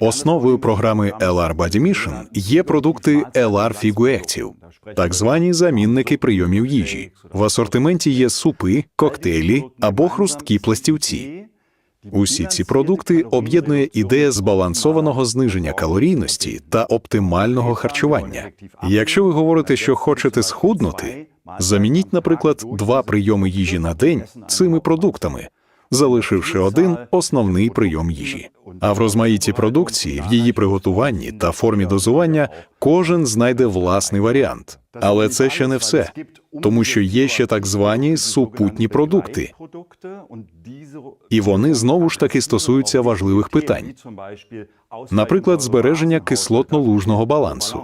Основою програми LR Body Mission є продукти LR Figu так звані замінники прийомів їжі. В асортименті є супи, коктейлі або хрусткі пластівці. Усі ці продукти об'єднує ідея збалансованого зниження калорійності та оптимального харчування. Якщо ви говорите, що хочете схуднути, замініть, наприклад, два прийоми їжі на день цими продуктами, залишивши один основний прийом їжі. А в розмаїті продукції, в її приготуванні та формі дозування кожен знайде власний варіант. Але це ще не все, тому що є ще так звані супутні продукти, і вони знову ж таки стосуються важливих питань, наприклад, збереження кислотно-лужного балансу.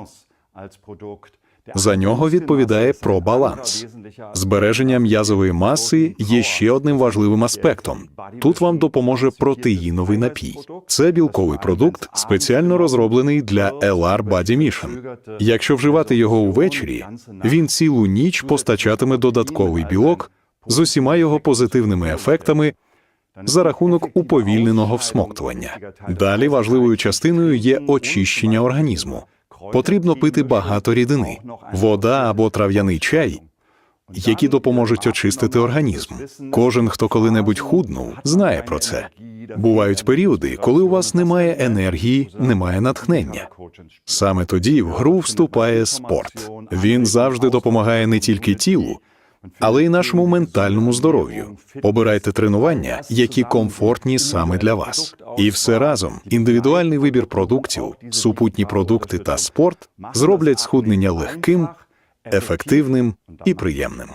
За нього відповідає пробаланс. Збереження м'язової маси є ще одним важливим аспектом. Тут вам допоможе протеїновий напій. Це білковий продукт, спеціально розроблений для LR Body Mission. Якщо вживати його увечері, він цілу ніч постачатиме додатковий білок з усіма його позитивними ефектами за рахунок уповільненого всмоктування. Далі важливою частиною є очищення організму. Потрібно пити багато рідини, вода або трав'яний чай, які допоможуть очистити організм. Кожен, хто коли-небудь худнув, знає про це. Бувають періоди, коли у вас немає енергії, немає натхнення. Саме тоді в гру вступає спорт. Він завжди допомагає не тільки тілу, але й нашому ментальному здоров'ю. Обирайте тренування, які комфортні саме для вас. І все разом індивідуальний вибір продуктів, супутні продукти та спорт зроблять схуднення легким, ефективним і приємним.